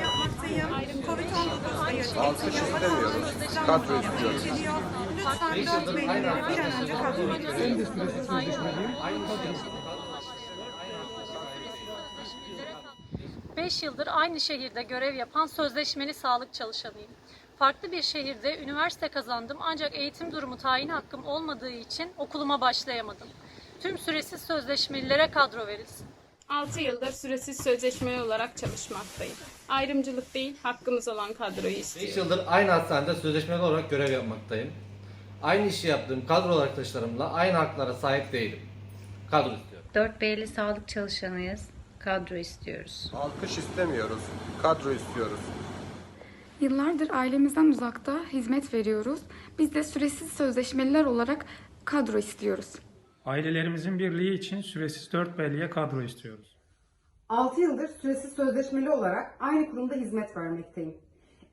Yapmaktayım. Covid-19 ayırtı Alkış istemiyoruz. Kadro istiyoruz. Lütfen dört beyleri bir an önce kadroya getirin. 5 yıldır aynı şehirde görev yapan sözleşmeli sağlık çalışanıyım. Farklı bir şehirde üniversite kazandım ancak eğitim durumu tayin hakkım olmadığı için okuluma başlayamadım. Tüm süresiz sözleşmelilere kadro verilsin. 6 yıldır süresiz sözleşmeli olarak çalışmaktayım. Ayrımcılık değil, hakkımız olan kadroyu 5 istiyorum. yıldır aynı hastanede sözleşmeli olarak görev yapmaktayım. Aynı işi yaptığım kadro arkadaşlarımla aynı haklara sahip değilim. Kadro istiyorum. 4 B'li sağlık çalışanıyız. Kadro istiyoruz. Alkış istemiyoruz. Kadro istiyoruz. Yıllardır ailemizden uzakta hizmet veriyoruz. Biz de süresiz sözleşmeliler olarak kadro istiyoruz. Ailelerimizin birliği için süresiz 4 belliye kadro istiyoruz. 6 yıldır süresiz sözleşmeli olarak aynı kurumda hizmet vermekteyim.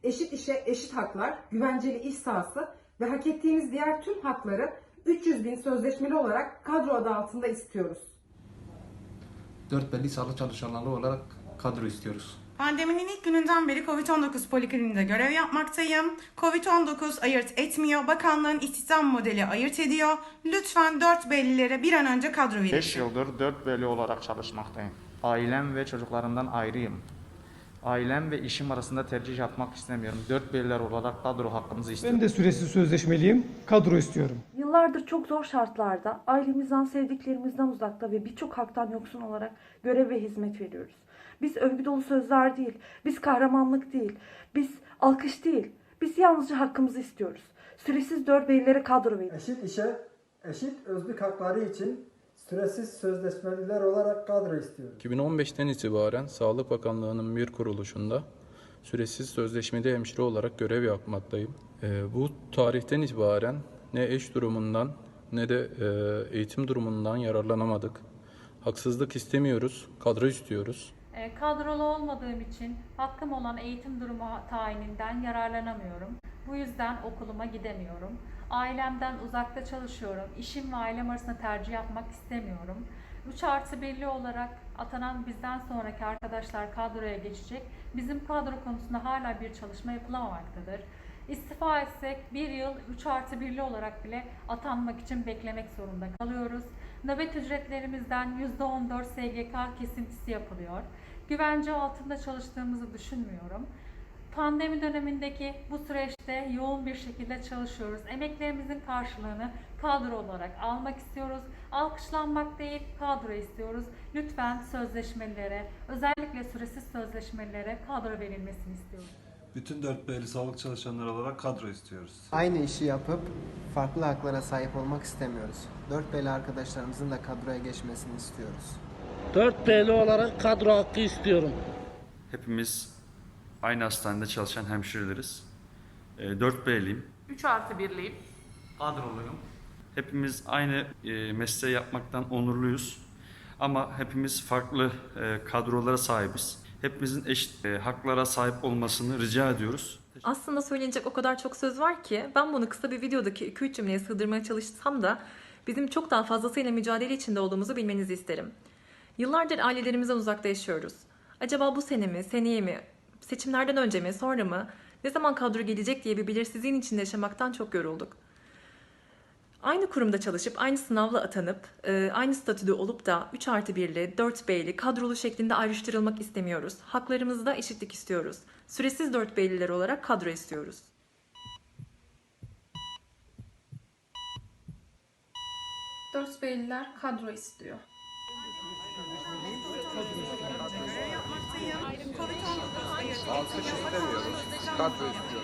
Eşit işe eşit haklar, güvenceli iş sahası ve hak ettiğimiz diğer tüm hakları 300 bin sözleşmeli olarak kadro adı altında istiyoruz. 4 belli sağlık çalışanları olarak kadro istiyoruz. Pandeminin ilk gününden beri COVID-19 polikliniğinde görev yapmaktayım. COVID-19 ayırt etmiyor. Bakanlığın istihdam modeli ayırt ediyor. Lütfen dört beylilere bir an önce kadro verin. 5 yıldır 4 bölü olarak çalışmaktayım. Ailem ve çocuklarımdan ayrıyım. Ailem ve işim arasında tercih yapmak istemiyorum. 4 beliler olarak kadro hakkımızı istiyorum. Ben de süresiz sözleşmeliyim. Kadro istiyorum. Yıllardır çok zor şartlarda, ailemizden, sevdiklerimizden uzakta ve birçok haktan yoksun olarak görev ve hizmet veriyoruz. Biz övgü dolu sözler değil, biz kahramanlık değil, biz alkış değil, biz yalnızca hakkımızı istiyoruz. Süresiz dört beylere kadro verin. Eşit işe, eşit özlük hakları için süresiz sözleşmeliler olarak kadro istiyoruz. 2015'ten itibaren Sağlık Bakanlığı'nın bir kuruluşunda süresiz sözleşmeli hemşire olarak görev yapmaktayım. Ee, bu tarihten itibaren ne eş durumundan ne de e, eğitim durumundan yararlanamadık. Haksızlık istemiyoruz, kadro istiyoruz. E, Kadrolu olmadığım için hakkım olan eğitim durumu tayininden yararlanamıyorum. Bu yüzden okuluma gidemiyorum. Ailemden uzakta çalışıyorum. İşim ve ailem arasında tercih yapmak istemiyorum. 3 artı birli olarak atanan bizden sonraki arkadaşlar kadroya geçecek. Bizim kadro konusunda hala bir çalışma yapılamamaktadır. İstifa etsek bir yıl 3 artı birli olarak bile atanmak için beklemek zorunda kalıyoruz. Nöbet ücretlerimizden %14 SGK kesintisi yapılıyor. Güvence altında çalıştığımızı düşünmüyorum. Pandemi dönemindeki bu süreçte yoğun bir şekilde çalışıyoruz. Emeklerimizin karşılığını kadro olarak almak istiyoruz. Alkışlanmak değil, kadro istiyoruz. Lütfen sözleşmelilere, özellikle süresiz sözleşmelilere kadro verilmesini istiyoruz. Bütün 4 belli sağlık çalışanları olarak kadro istiyoruz. Aynı işi yapıp farklı haklara sahip olmak istemiyoruz. 4 belli arkadaşlarımızın da kadroya geçmesini istiyoruz. 4 belli olarak kadro hakkı istiyorum. Hepimiz aynı hastanede çalışan hemşireleriz. 4 B'liyim. 3 artı 1'liyim. Kadroluyum. Hepimiz aynı e, mesleği yapmaktan onurluyuz. Ama hepimiz farklı e, kadrolara sahibiz. Hepimizin eşit e, haklara sahip olmasını rica ediyoruz. Aslında söylenecek o kadar çok söz var ki ben bunu kısa bir videodaki 2-3 cümleye sığdırmaya çalışsam da bizim çok daha fazlasıyla mücadele içinde olduğumuzu bilmenizi isterim. Yıllardır ailelerimizden uzakta yaşıyoruz. Acaba bu sene mi, seneye mi, seçimlerden önce mi, sonra mı, ne zaman kadro gelecek diye bir belirsizliğin içinde yaşamaktan çok yorulduk. Aynı kurumda çalışıp, aynı sınavla atanıp, e, aynı statüde olup da 3 artı 1'li, 4 B'li, kadrolu şeklinde ayrıştırılmak istemiyoruz. Haklarımızda eşitlik istiyoruz. Süresiz 4 B'liler olarak kadro istiyoruz. Dört beyliler kadro istiyor. Görev yapmaktayım. Covid-19 ayırt Alkış etmiyor. istemiyoruz. Kadro istiyoruz.